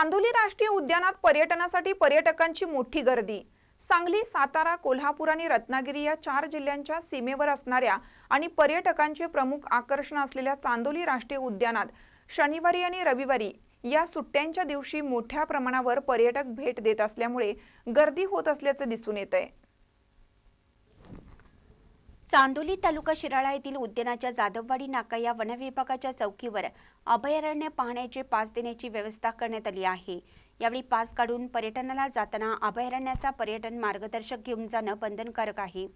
चांदोली राष्ट्रीय उद्यानात पर्यटनासाठी पर्यटकांची मोठी गर्दी. सांगली सातारा कोल्हापूर आणि रत्नागिरी या चार जिल्ह्यांच्या सीमेवर असणाऱ्या आणि पर्यटकांचे प्रमुख आकर्षण असलेल्या चांदोली राष्ट्रीय उद्यानात शनिवारी आणि रविवारी या सुट्ट्यांच्या दिवशी मोठ्या प्रमाणावर पर्यटक भेट देत असल्यामुळे गर्दी होत असल्याचं दिसून येत आहे चांदोली तालुका शिराळा येथील उद्यानाच्या जाधववाडी नाका या वनविभागाच्या चौकीवर अभयारण्य पाहण्याचे पास देण्याची व्यवस्था करण्यात आली आहे. यावेळी पास काढून पर्यटनाला जाताना अभयारण्याचा पर्यटन मार्गदर्शक घेऊन जाणं बंधनकारक आहे.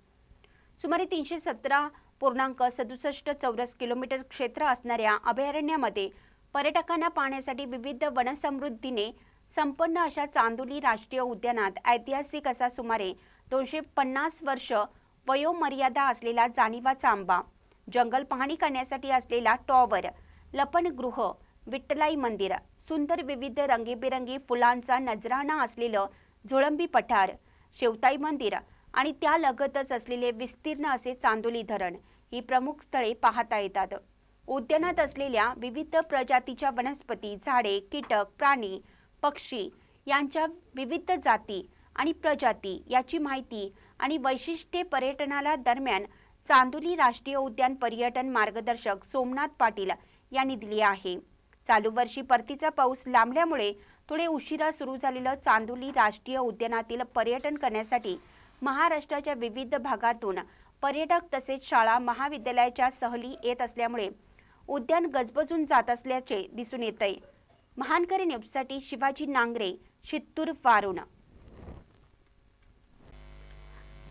सुमारे तीनशे सतरा पूर्णांक सदुसष्ट चौरस किलोमीटर क्षेत्र असणाऱ्या अभयारण्यामध्ये पर्यटकांना पाहण्यासाठी विविध वनसमृद्धीने संपन्न अशा चांदोली राष्ट्रीय उद्यानात ऐतिहासिक असा सुमारे दोनशे पन्नास वर्ष वयोमर्यादा असलेला जाणीवाचा आंबा जंगल पाहणी करण्यासाठी असलेला टॉवर लपणगृह विठ्ठलाई मंदिर सुंदर विविध रंगीबेरंगी फुलांचा नजराणा असलेलं झोळंबी पठार शेवताई मंदिर आणि त्यालगतच असलेले विस्तीर्ण असे चांदोली धरण ही प्रमुख स्थळे पाहता येतात. उद्यानात असलेल्या विविध प्रजातीच्या वनस्पती झाडे कीटक प्राणी पक्षी यांच्या विविध जाती आणि प्रजाती याची माहिती आणि वैशिष्ट्ये पर्यटनाला दरम्यान चांदोली राष्ट्रीय उद्यान पर्यटन मार्गदर्शक सोमनाथ पाटील यांनी दिली आहे. चालू वर्षी परतीचा पाऊस लांबल्यामुळे थोडे उशिरा सुरू झालेलं चांदोली राष्ट्रीय उद्यानातील पर्यटन करण्यासाठी महाराष्ट्राच्या विविध भागातून पर्यटक तसेच शाळा महाविद्यालयाच्या सहली येत असल्यामुळे उद्यान गजबजून जात असल्याचे दिसून येतंय. महानकरी न्यूजसाठी शिवाजी नांगरे शित्तूर वारुण.